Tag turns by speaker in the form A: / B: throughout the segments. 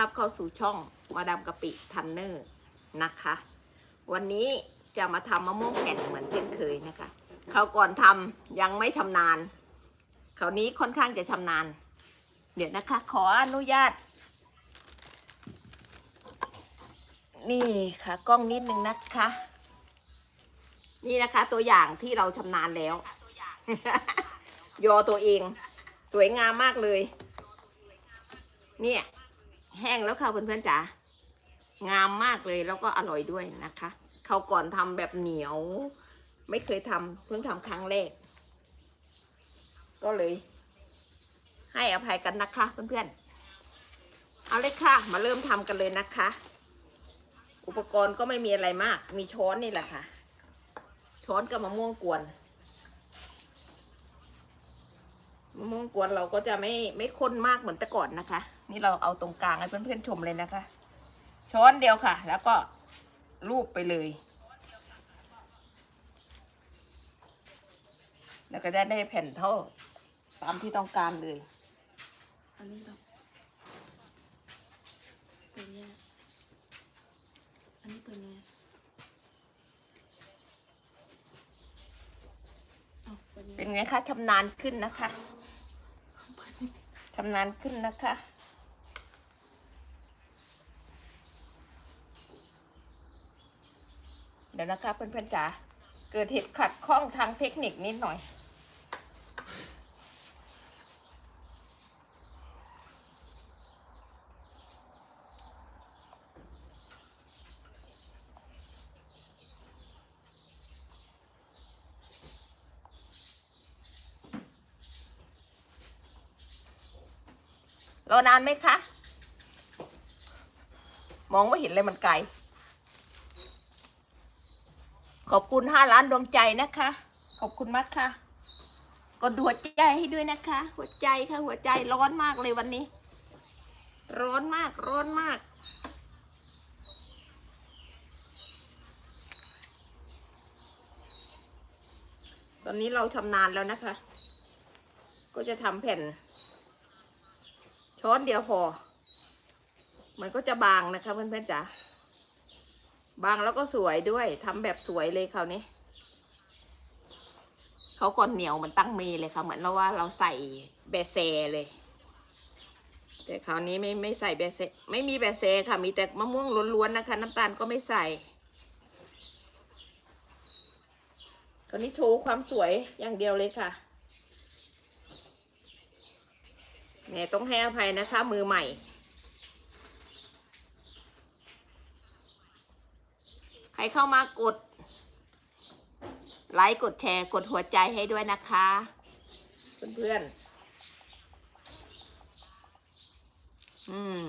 A: รับเข้าสู่ช่องมาดามกะปิทันเนอร์นะคะ วันนี้จะมาทำมะม่วงแผ่นเหมือนเช่นเคยนะคะเขาก่อนทำยังไม่ชำนาญคราวนี้ค่อนข้างจะชำนาญ เดี๋ยวนะคะ ขออนุญาต นี่ค่ะกล้องนิดนึงนะคะ นี่นะคะ ตัวอย่างที่เราชำนาญแล้ว ยอตัวเอง สวยงามมากเลย เนี่ย แห้งแล้วค่ะเพื่อนๆจ๋างามมากเลยแล้วก็อร่อยด้วยนะคะเขาก่อนทำแบบเหนียว ไม่เคยทำเพิ่งทำครั้งแรก ก็เลย ให้อภัยกันนะคะเพื่อนๆเอาเลยค่ะ มาเริ่มทำกันเลยนะคะ อุปกรณ์ก็ไม่มีอะไรมาก มีช้อนนี่แหละค่ะ ช้อนกับมะม่วงกวนมะม่วงกวนเราก็จะไม่ไม่ข้นมากเหมือนแต่ก่อนนะคะ นี่เราเอาตรงกลางให้เพื่อนๆชมเลยนะคะ ช้อนเดียวค่ะ แล้วก็ลูบไปเลย แล้วก็จะได้แผ่นเท่าตามที่ต้องการเลย
B: อันนี้เราเป็นเนี่ยอันนี้เป็นเนี่ยเอาเป็น
A: เป็
B: เนี่ย
A: นไงคะชำนาญขึ้นนะคะชำนาญขึ้นนะคะ ดี๋ยวนะคะเพื่อนๆจ๋าเกิดเหตุขัดข้องทางเทคนิคนิดหน่อย รอนานไหมคะ มองไม่เห็นเลยมันไกล ขอบคุณห้าล้านดวงใจนะคะ ขอบคุณมากค่ะ กดหัวใจให้ด้วยนะคะ หัวใจค่ะ หัวใจร้อนมากเลยวันนี้ ร้อนมากร้อนมากตอนนี้เราชำนาญแล้วนะคะ ก็จะทำแผ่น ช้อนเดียวพอ มันก็จะบางนะคะเพื่อนๆจ๋า บางแล้วก็สวยด้วยทำแบบสวยเลยคราวนี้เขาก่อนเหนียวเหมือนตั้งเมเลยค่ะเหมือนเราว่าเราใส่แบเซเลย แต่คราวนี้ไม่ไม่ใส่แบเซไม่มีแบเซค่ะมีแต่มะม่วงล้วนๆนะคะ น้ำตาลก็ไม่ใส่คราวนี้โชว์ความสวยอย่างเดียวเลยค่ะเนี่ยต้องให้อภัยนะคะ มือใหม่ ใค รเข้ามากด ไลค์กดแชร์กดหัวใจให้ด้วยนะคะ เพื่อนๆ อืม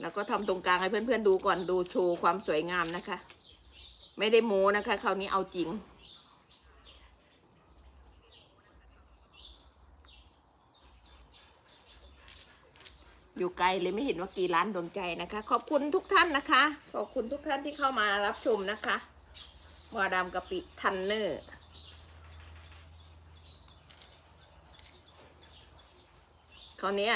A: แล้วก็ทำตรงกลางให้เพื่อนๆดูก่อนดูโชว์ความสวยงามนะคะ ไม่ได้โม้นะคะ คราวนี้เอาจริง อยู่ไกลเลยไม่เห็นว่ากี่ร้านโดนใจนะคะ ขอบคุณทุกท่านนะคะ ขอบคุณทุกท่านที่เข้ามารับชมนะคะมาดามกะปิทันเนอร์คราวเนี้ย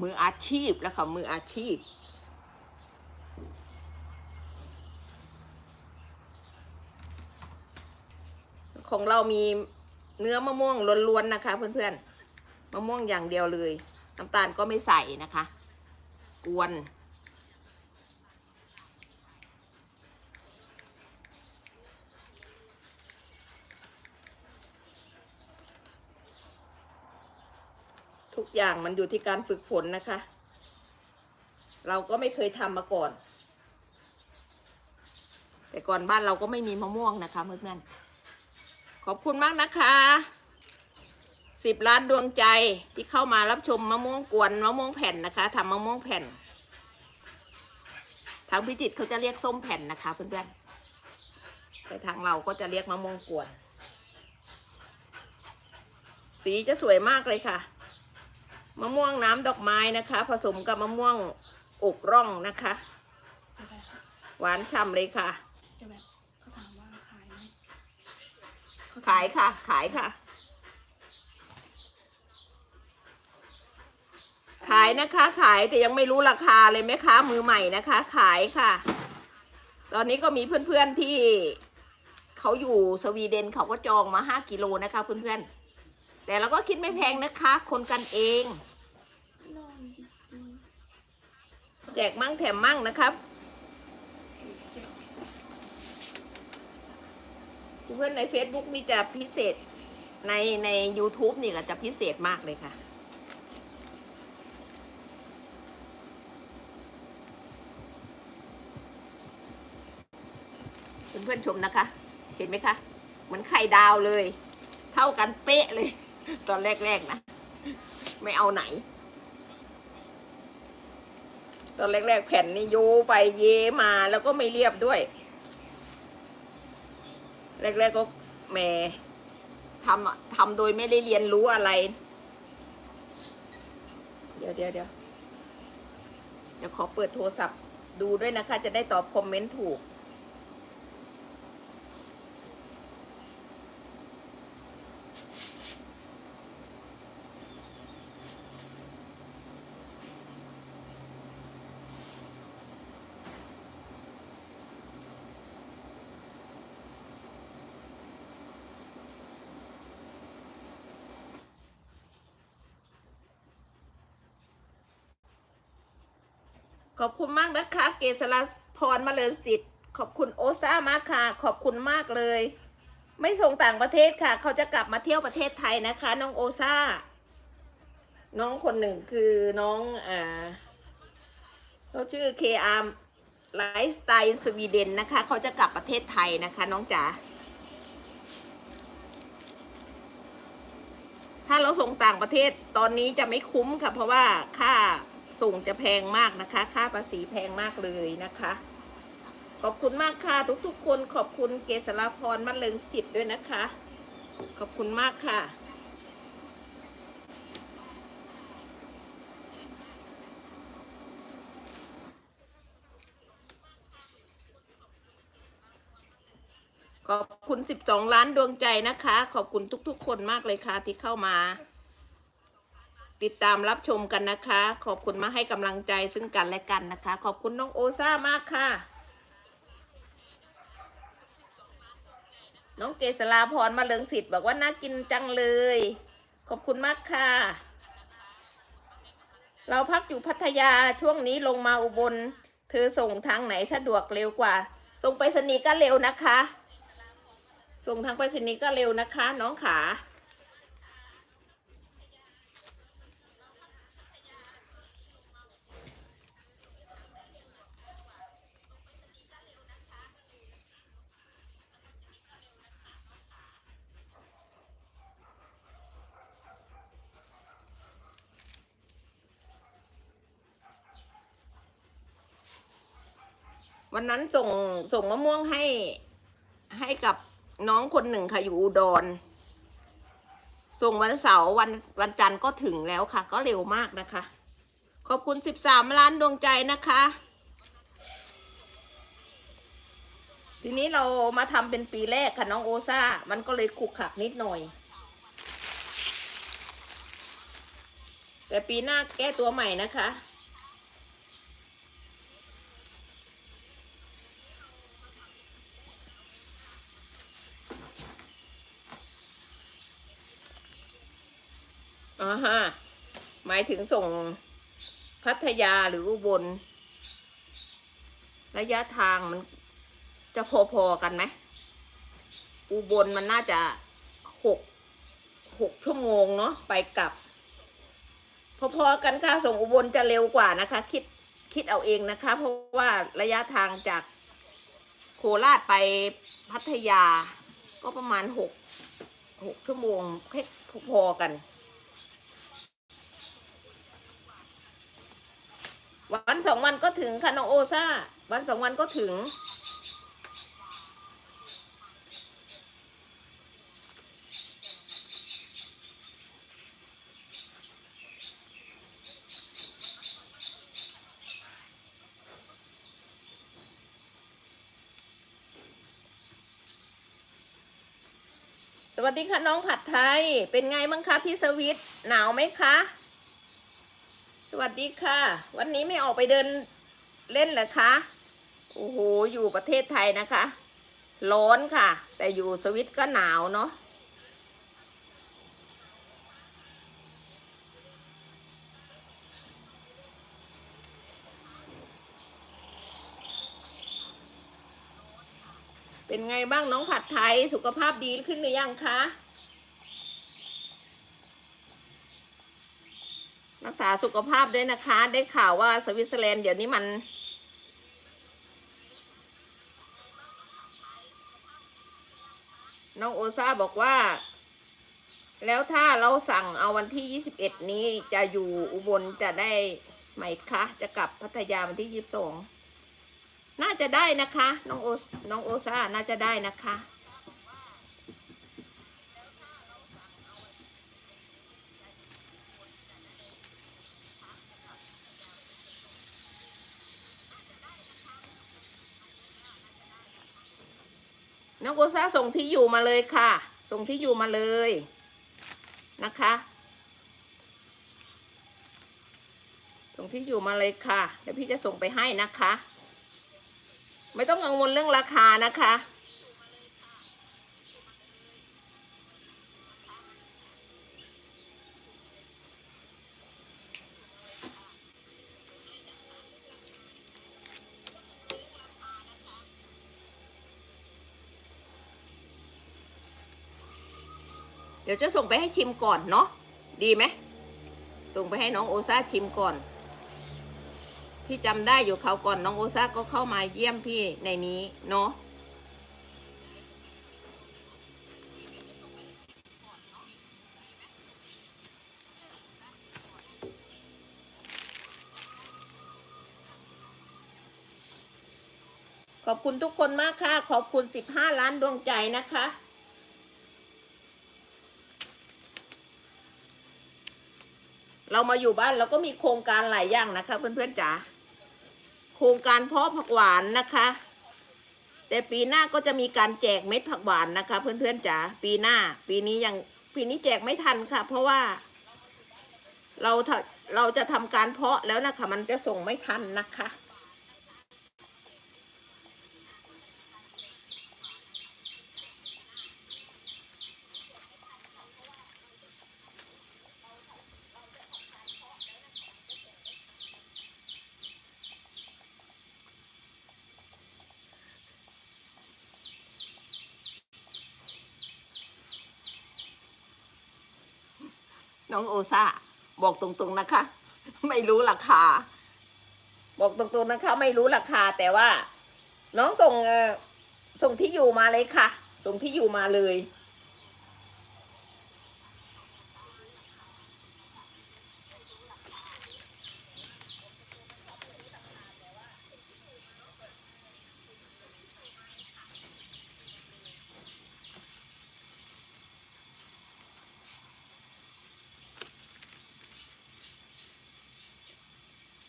A: มืออาชีพแล้วค่ะมืออาชีพของเรามีเนื้อมะม่วงล้วนๆนะคะ เพื่อนๆ มะม่วงอย่างเดียวเลย น้ำตาลก็ไม่ใส่นะคะ กวน ทุกอย่างมันอยู่ที่การฝึกฝนนะคะ เราก็ไม่เคยทำมาก่อน แต่ก่อนบ้านเราก็ไม่มีมะม่วงนะคะเพื่อนๆขอบคุณมากนะคะ สิบล้านดวงใจที่เข้ามารับชมมะม่วงกวนมะม่วงแผ่นนะคะทำมะม่วงแผ่น ทางพิจิตรเขาจะเรียกส้มแผ่นนะคะ เพื่อนๆแต่ทางเราก็จะเรียกมะม่วงกวน สีจะสวยมากเลยค่ะ มะม่วงน้ำดอกไม้นะคะ ผสมกับมะม่วงอกร่องนะคะ
B: อะไรครับ
A: หวานฉ่ำเลยค่ะ
B: จะแบบเขาถามว่าขายไหมเขถม
A: ขายค่ะ ขายค่ะ ขายนะคะขายแต่ยังไม่รู้ราคาเลยแม่ค้ามือใหม่นะคะ ขายค่ะ ตอนนี้ก็มีเพื่อนๆที่เขาอยู่สวีเดนเขาก็จองมาห้ากิโลนะคะเพื่อนๆแต่เราก็คิดไม่แพงนะคะ คนกันเอง
B: นอนจริง
A: แจกมั่งแถมมั่งนะครับ เพื่อนใน Facebook นี่จะพิเศษในใน YouTube นี่ก็จะพิเศษมากเลยค่ะ พื่อนๆชมนะคะ เห็นไหมคะ เหมือนไข่ดาวเลย เท่ากันเป๊ะเลย ตอนแรกๆนะ ไม่เอาไหน ตอนแรกๆแผ่นนี่โยไปเยมาแล้วก็ไม่เรียบด้วย แรกๆก็แหมทำทำโดยไม่ได้เรียนรู้อะไร เดี๋ยวเดี๋ยวเดี๋ยวเดี๋ยวขอเปิดโทรศัพท์ดูด้วยนะคะ จะได้ตอบคอมเมนต์ถูก ขอบคุณมากนะคะ เกษราพรมาเลินสิทธิ์ขอบคุณโอซ่ามากค่ะ ขอบคุณมากเลย ไม่ส่งต่างประเทศค่ะ เขาจะกลับมาเที่ยวประเทศไทยนะคะ น้องโอซ่า น้องคนหนึ่งคือน้องอ่าเขาชื่อเคอาร์ไลฟ์สไตล์สวีเดนนะคะ เขาจะกลับประเทศไทยนะคะ น้องจ๋าถ้าเราส่งต่างประเทศตอนนี้จะไม่คุ้มค่ะ เพราะว่าค่า ส่งจะแพงมากนะคะ ค่าภาษีแพงมากเลยนะคะ ขอบคุณมากค่ะ ทุกๆ คนขอบคุณเกษราพรมัดเลิงสิทธิ์ด้วยนะคะ ขอบคุณมากค่ะขอบคุณ 12 ล้านดวงใจนะคะ ขอบคุณทุกๆ คนมากเลยค่ะที่เข้ามา ติดตามรับชมกันนะคะ ขอบคุณมาให้กำลังใจซึ่งกันและกันนะคะ ขอบคุณน้องโอซ่ามากค่ะ น้องเกษราพรมาเลิงสิทธิ์บอกว่าน่ากินจังเลย ขอบคุณมากค่ะ เราพักอยู่พัทยาช่วงนี้ลงมาอุบล เธอส่งทางไหนสะดวกเร็วกว่า ส่งไปรษณีก็เร็วนะคะ ส่งทางไปรษณีก็เร็วนะคะ น้องขา วันนั้นส่งส่งมะม่วงให้ให้กับน้องคนหนึ่งค่ะอยู่อุดร ส่งวันเสาร์วันวันจันทร์ก็ถึงแล้วค่ะ ก็เร็วมากนะคะ ขอบคุณสิบสามล้านดวงใจนะคะ ทีนี้เรามาทำเป็นปีแรกค่ะน้องโอซ่า มันก็เลยขุกขลักนิดหน่อย แต่ปีหน้าแก้ตัวใหม่นะคะ อ่าฮะหมายถึงส่งพัทยาหรืออุบล ระยะทางมันจะพอๆกันไหมอุบลมันน่าจะหกหกชั่วโมงเนาะไปกลับ พอๆกันค่ะส่งอุบลจะเร็วกว่านะคะ คิดคิดเอาเองนะคะ เพราะว่าระยะทางจากโคราชไปพัทยา ก็ประมาณหกหกชั่วโมงแค่พอๆกัน วันสองวันก็ถึงค่ะน้องโอซ่า วันสองวันก็ถึง สวัสดีค่ะน้องผัดไทย เป็นไงบ้างคะที่สวิตหนาวไหมคะ วัสดีค่ะ วันนี้ไม่ออกไปเดินเล่นเหรอคะ โอ้โห อยู่ประเทศไทยนะคะ ร้อนค่ะ แต่อยู่สวิตก็หนาวเนาะ เป็นไงบ้างน้องผัดไทยสุขภาพดีขึ้นหรือยังคะ รักษาสุขภาพด้วยนะคะ ได้ข่าวว่าสวิตเซอร์แลนด์เดี๋ยวนี้มัน น้องโอซาบอกว่า แล้วถ้าเราสั่งเอาวันที่ 21 นี้จะอยู่อุบลจะได้ไหมคะ จะกลับพัทยาวันที่ 22 น่าจะได้นะคะ น้องโอน้องโอซาน่าจะได้นะคะ น้องโอซาส่งที่อยู่มาเลยค่ะ ส่งที่อยู่มาเลยนะคะ ส่งที่อยู่มาเลยค่ะ เดี๋ยวพี่จะส่งไปให้นะคะ ไม่ต้องกังวลเรื่องราคานะคะ ดี๋ยวจะส่งไปให้ชิมก่อนเนาะดีไหมส่งไปให้น้องโอซาชิมก่อน พี่จำได้อยู่เขาวก่อนน้องโอซาก็เข้ามาเยี่ยมพี่ในนี้เนาะขอบคุณทุกคนมากค่ะ ขอบคุณ 15 ล้านดวงใจนะคะ เรามาอยู่บ้านเราก็มีโครงการหลายอย่างนะคะ เพื่อนๆจ๋าโครงการเพาะผักหวานนะคะ แต่ปีหน้าก็จะมีการแจกเม็ดผักหวานนะคะ เพื่อนๆจ๋าปีหน้า ปีนี้ยังปีนี้แจกไม่ทันค่ะ เพราะว่า เราเราจะทำการเพาะแล้วนะคะ มันจะส่งไม่ทันนะคะ น้องโอซ่าบอกตรงๆนะคะ ไม่รู้ราคา บอกตรงๆนะคะ ไม่รู้ราคาแต่ว่า น้องส่งส่งที่อยู่มาเลยค่ะ ส่งที่อยู่มาเลย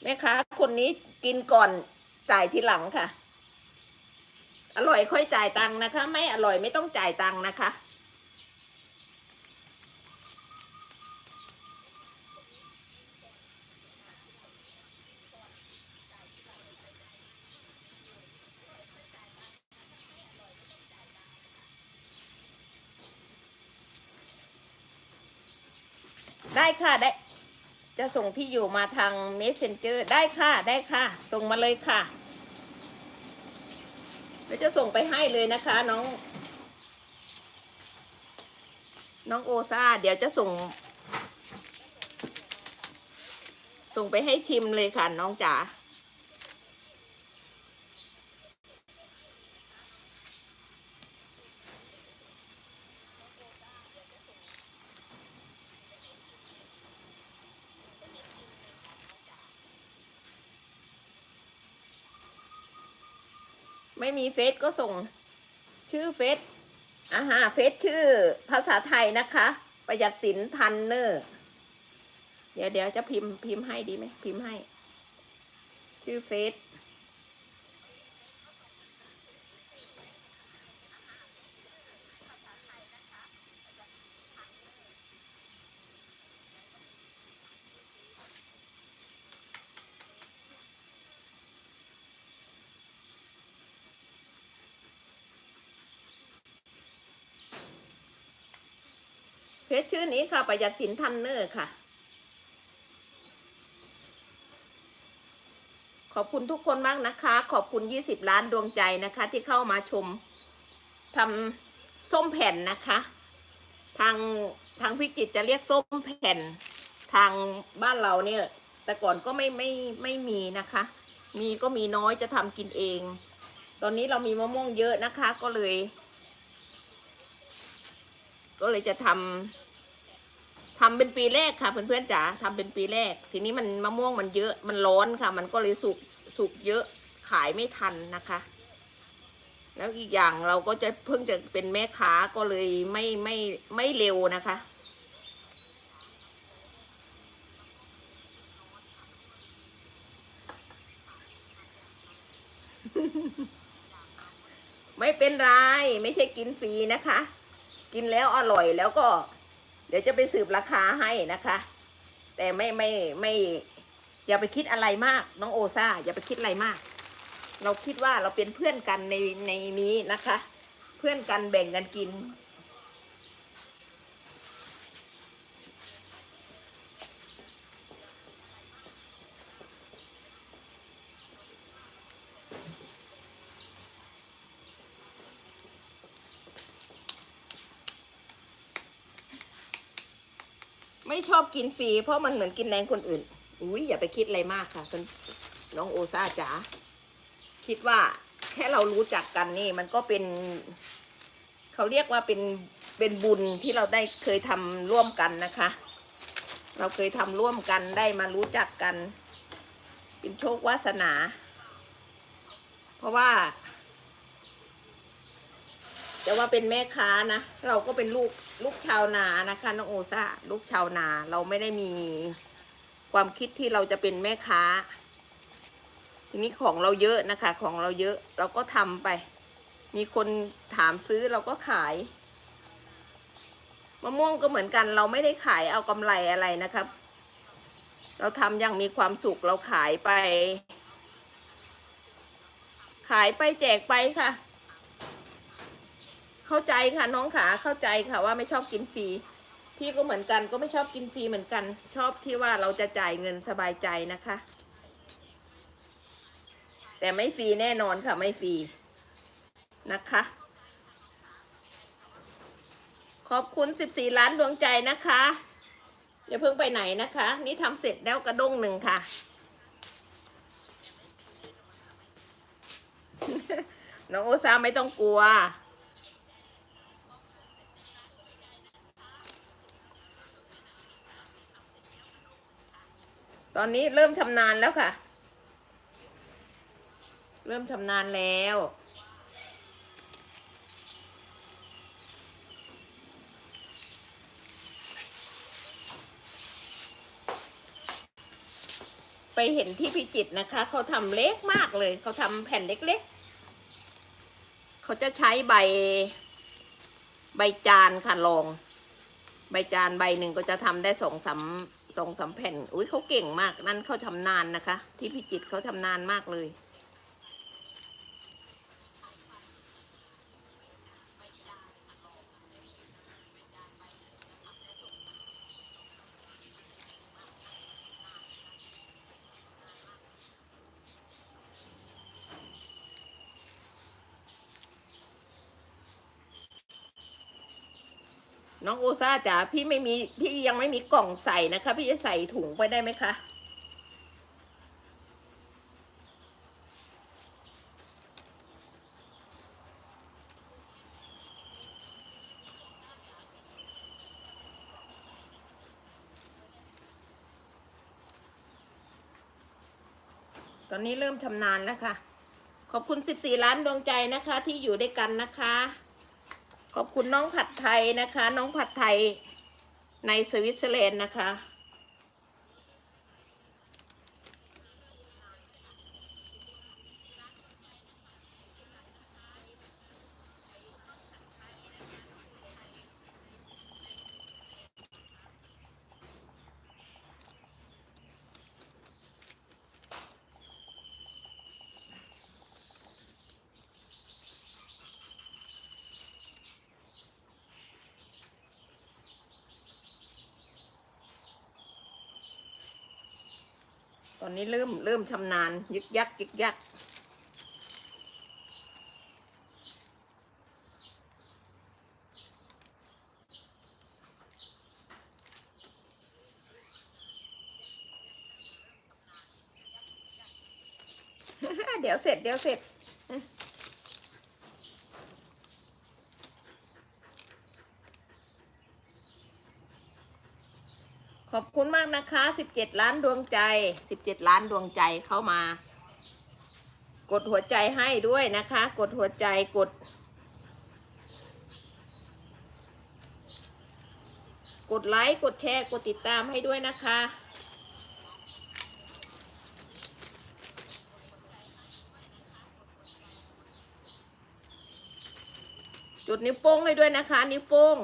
A: ม่ค้าคนนี้กินก่อนจ่ายทีหลังค่ะ อร่อยค่อยจ่ายตังค์นะคะ ไม่อร่อยไม่ต้องจ่ายตังค์นะคะ ได้ค่ะได้ จะส่งที่อยู่มาทาง messenger ได้ค่ะได้ค่ะ ส่งมาเลยค่ะแล้วจะส่งไปให้เลยนะคะน้อง น้องโอซาเดี๋ยวจะส่ง ส่งไปให้ชิมเลยค่ะน้องจ๋า ไม่มีเฟซก็ส่งชื่อเฟซอาหาเฟซชื่อภาษาไทยนะคะ ประหยัดสินทันเนอร์ เดี๋ยวเดี๋ยวจะพิมพ์พิมพ์ให้ดีไหมพิมพ์ให้ ชื่อเฟซ เพจชื่อนี้ค่ะประหยัดสินทันเนอร์ค่ะ ขอบคุณทุกคนมากนะคะ ขอบคุณ 20 ล้านดวงใจนะคะ ที่เข้ามาชมทำส้มแผ่นนะคะ ทางทางพิจิตจะเรียกส้มแผ่น ทางบ้านเราเนี่ย แต่ก่อนก็ไม่ไม่ไม่มีนะคะ มีก็มีน้อยจะทำกินเอง ตอนนี้เรามีมะม่วงเยอะนะคะก็เลย ก็เลยจะทำทำเป็นปีแรกค่ะ เพื่อนๆจ๋าทำเป็นปีแรก ทีนี้มันมะม่วงมันเยอะมันร้อนค่ะ มันก็เลยสุกสุกเยอะขายไม่ทันนะคะ แล้วอีกอย่างเราก็จะเพิ่งจะเป็นแม่ค้าก็เลยไม่ไม่ไม่เร็วนะคะไม่เป็นไร ไม่ใช่กินฟรีนะคะ กินแล้วอร่อยแล้วก็ เดี๋ยวจะไปสืบราคาให้นะคะ แต่ไม่ไม่ไม่อย่าไปคิดอะไรมาก น้องโอซ่าอย่าไปคิดอะไรมาก เราคิดว่าเราเป็นเพื่อนกันในในนี้นะคะ เพื่อนกันแบ่งกันกิน ไม่ชอบกินฟรีเพราะมันเหมือนกินแรงคนอื่น อุ้ยอย่าไปคิดอะไรมากค่ะคุณน้องโอซาจ๋าคิดว่าแค่เรารู้จักกันนี่ มันก็เป็นเขาเรียกว่าเป็นเป็นบุญที่เราได้เคยทำร่วมกันนะคะ เราเคยทำร่วมกันได้มารู้จักกัน เป็นโชควาสนา เพราะว่า จะว่าเป็นแม่ค้านะ เราก็เป็นลูกลูกชาวนานะคะน้องโอซ่าลูกชาวนาเราไม่ได้มีความคิดที่เราจะเป็นแม่ค้า ทีนี้ของเราเยอะนะคะ ของเราเยอะเราก็ทำไป มีคนถามซื้อเราก็ขายมะม่วงก็เหมือนกัน เราไม่ได้ขายเอากำไรอะไรนะครับ เราทำอย่างมีความสุขเราขายไป ขายไปแจกไปค่ะ เข้าใจค่ะน้องขาเข้าใจค่ะว่าไม่ชอบกินฟรีพี่ก็เหมือนกันก็ไม่ชอบกินฟรีเหมือนกัน ชอบที่ว่าเราจะจ่ายเงินสบายใจนะคะ แต่ไม่ฟรีแน่นอนค่ะไม่ฟรีนะคะ ขอบคุณ 14 ล้านดวงใจนะคะอย่าเพิ่งไปไหนนะคะ นี่ทำเสร็จแล้วกระด้งหนึ่งค่ะ น้องโอซาไม่ต้องกลัว ตอนนี้เริ่มชำนาญแล้วค่ะ เริ่มชำนาญแล้ว ไปเห็นที่พิจิตนะคะ เขาทำเล็กมากเลย เขาทำแผ่นเล็กๆ เขาจะใช้ใบ ใบจานค่ะลอง ใบจานใบหนึ่งก็จะทำได้สองสาม สองสามแผ่น อุ้ยเขาเก่งมากนั่นเขาชำนาญนะคะ ที่พิจิตรเขาชำนาญมากเลย โอซ่าจ๋าพี่ไม่มีพี่ยังไม่มีกล่องใส่นะคะ พี่จะใส่ถุงไปได้ไหมคะตอนนี้เริ่มชำนาญแล้วค่ะ ขอบคุณ 14 ล้านดวงใจนะคะ ที่อยู่ด้วยกันนะคะ ขอบคุณน้องผัดไทยนะคะ น้องผัดไทยในสวิตเซอร์แลนด์นะคะ อนนี้เริ่มเริ่มชำนาญยึกยักยึกยักเดี๋ยวเสร็จเดี๋ยวเสร็จ ขอบคุณมาก นะคะ 17 ล้านดวงใจ 17 ล้านดวงใจเข้ามา กดหัวใจให้ด้วยนะคะ กดหัวใจกด กดไลค์กดแชร์กดติดตามให้ด้วยนะคะจุดนิ้วโป้งให้ด้วยนะคะ นิ้วโป้ง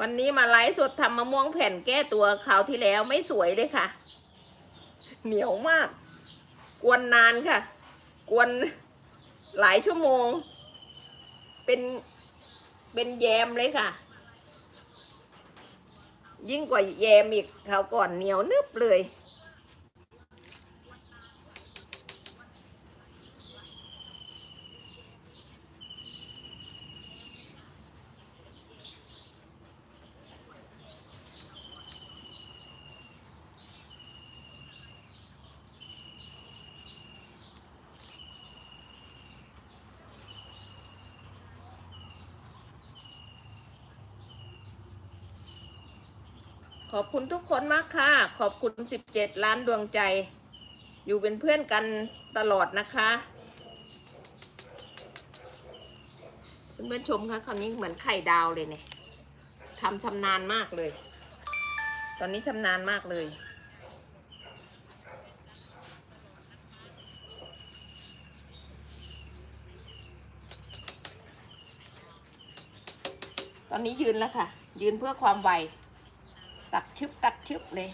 A: วันนี้มาไลฟ์สดทำมะม่วงแผ่นแก้ตัวคราวที่แล้วไม่สวยเลยค่ะ เหนียวมาก กวนนานค่ะ กวนหลายชั่วโมง เป็นเป็นแยมเลยค่ะ ยิ่งกว่าแยมอีกคราวก่อนเหนียวนึบเลย อบคุณทุกคนมากค่ะ ขอบคุณ 17 ล้านดวงใจ อยู่เป็นเพื่อนกันตลอดนะคะเพื่อนชมค่ะคราวนี้เหมือนไข่ดาวเลยเนี่ยทำชำนาญมากเลย ตอนนี้ชำนาญมากเลยตอนนี้ยืนแล้วค่ะ ยืนเพื่อความไว ตักชึบตักชึบเลย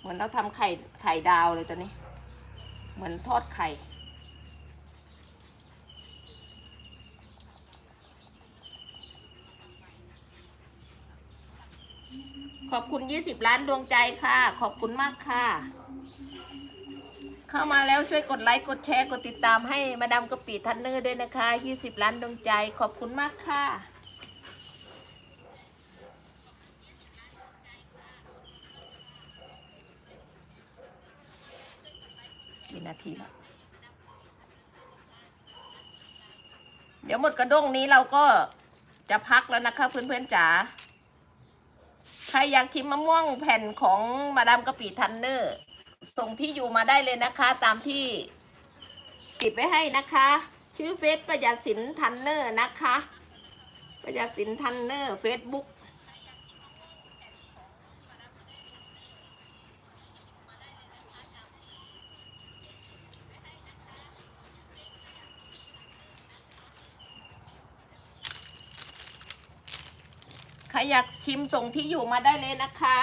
A: เหมือนเราทำไข่ไข่ดาวเลยตอนนี้ เหมือนทอดไข่ขอบคุณ20ล้านดวงใจค่ะ ขอบคุณมากค่ะ เข้ามาแล้วช่วยกดไลค์ กดแชร์ กดติดตามให้มาดามกะปิทันเนอร์ด้วยนะคะ20ล้านดวงใจ ขอบคุณมากค่ะ กี่นาทีแล้วเดี๋ยวหมดกระด้งนี้เราก็จะพักแล้วนะคะเพื่อนๆจ๋าใครอยากชิมมะม่วงแผ่นของมาดามกะปิทันเนอร์ส่งที่อยู่มาได้เลยนะคะ ตามที่ติดไว้ให้นะคะ ชื่อเฟซประหยัดสินทันเนอร์นะคะ ประหยัดสินทันเนอร์เฟซบุ๊ก ใครอยากชิมส่งที่อยู่มาได้เลยนะคะ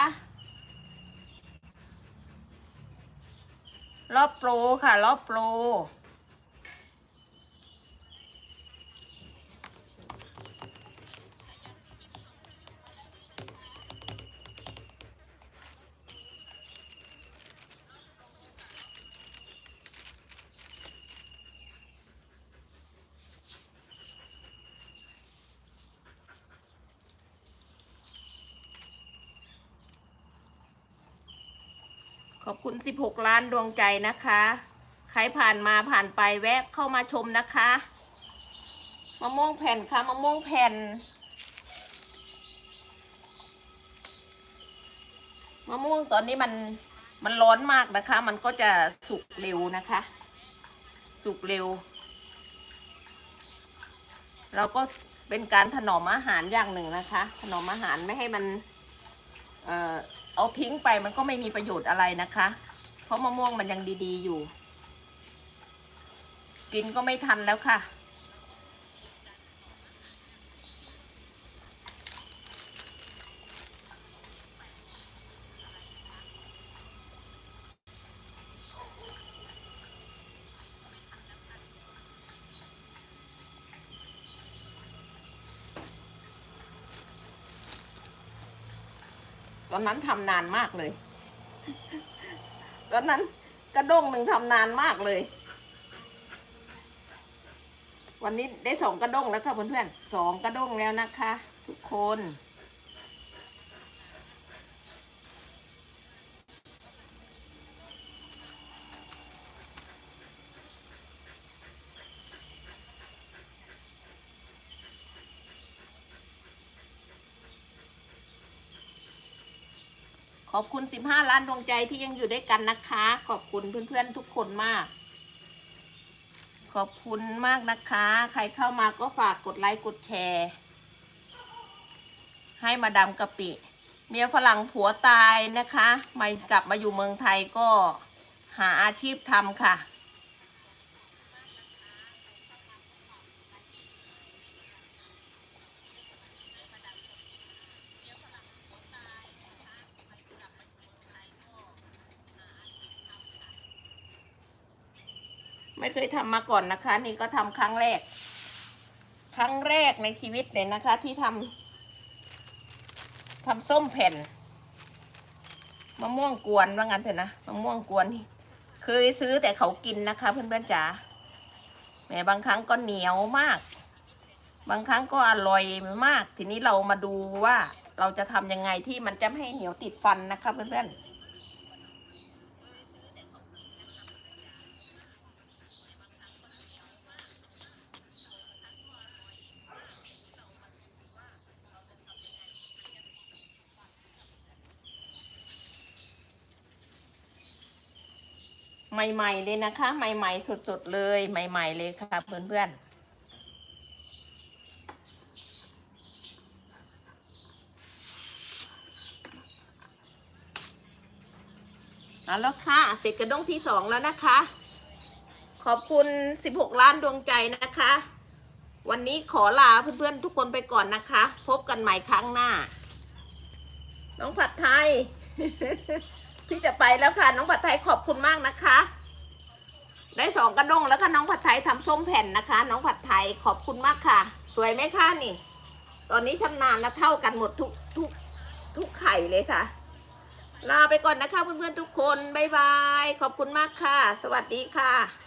A: รอบโปรค่ะ รอบโปร 16ล้านดวงใจนะคะ ใครผ่านมาผ่านไปแวะเข้ามาชมนะคะมะม่วงแผ่นค่ะมะม่วงแผ่นมะม่วงตอนนี้มันมันร้อนมากนะคะ มันก็จะสุกเร็วนะคะ สุกเร็ว เราก็เป็นการถนอมอาหารอย่างหนึ่งนะคะ ถนอมอาหารไม่ให้มัน เอ่อเอาทิ้งไปมันก็ไม่มีประโยชน์อะไรนะคะ เพราะมะม่วงมันยังดีๆอยู่ กินก็ไม่ทันแล้วค่ะ ตอนนั้นทำนานมากเลย ตอนนั้นกระด้งหนึ่งทำนานมากเลย วันนี้ได้สองกระด้งแล้วค่ะเพื่อนๆสองกระด้งแล้วนะคะ ทุกคน อบคุณ 15 ล้านดวงใจที่ยังอยู่ด้วยกันนะคะ ขอบคุณเพื่อนๆทุกคนมาก ขอบคุณมากนะคะ ใครเข้ามาก็ฝากกดไลค์กดแชร์ ให้มาดามกะปิ เมียฝรั่งผัวตายนะคะ มากลับมาอยู่เมืองไทยก็หาอาชีพทำค่ะ ไม่เคยทำมาก่อนนะคะ นี่ก็ทำครั้งแรก ครั้งแรกในชีวิตเลยนะคะ ที่ทำทำส้มแผ่นมะม่วงกวนว่างั้นเถอะนะมะม่วงกวนเคยซื้อแต่เขากินนะคะ เพื่อนๆจ๋าแหมบางครั้งก็เหนียวมาก บางครั้งก็อร่อยมาก ทีนี้เรามาดูว่าเราจะทำยังไงที่มันจะไม่ให้เหนียวติดฟันนะคะ เพื่อนๆ ใหม่ๆเลยนะคะ ใหม่ๆสดๆเลยใหม่ ๆ เลยค่ะเพื่อนๆเอาแล้วค่ะ เสร็จกระด้งที่สองแล้วนะคะ ขอบคุณ 16 ล้านดวงใจนะคะ วันนี้ขอลาเพื่อนๆทุกคนไปก่อนนะคะ พบกันใหม่ครั้งหน้า น้องผัดไทย พี่จะไปแล้วค่ะ น้องผัดไทยขอบคุณมากนะคะ ได้สองกระด้งแล้วค่ะน้องผัดไทยทำส้มแผ่นนะคะ น้องผัดไทยขอบคุณมากค่ะ สวยไหมคะนี่ ตอนนี้ชำนาญแล้วเท่ากันหมดทุกทุกทุกไข่เลยค่ะ ลาไปก่อนนะคะเพื่อนๆทุกคนบ๊ายบายขอบคุณมากค่ะ สวัสดีค่ะ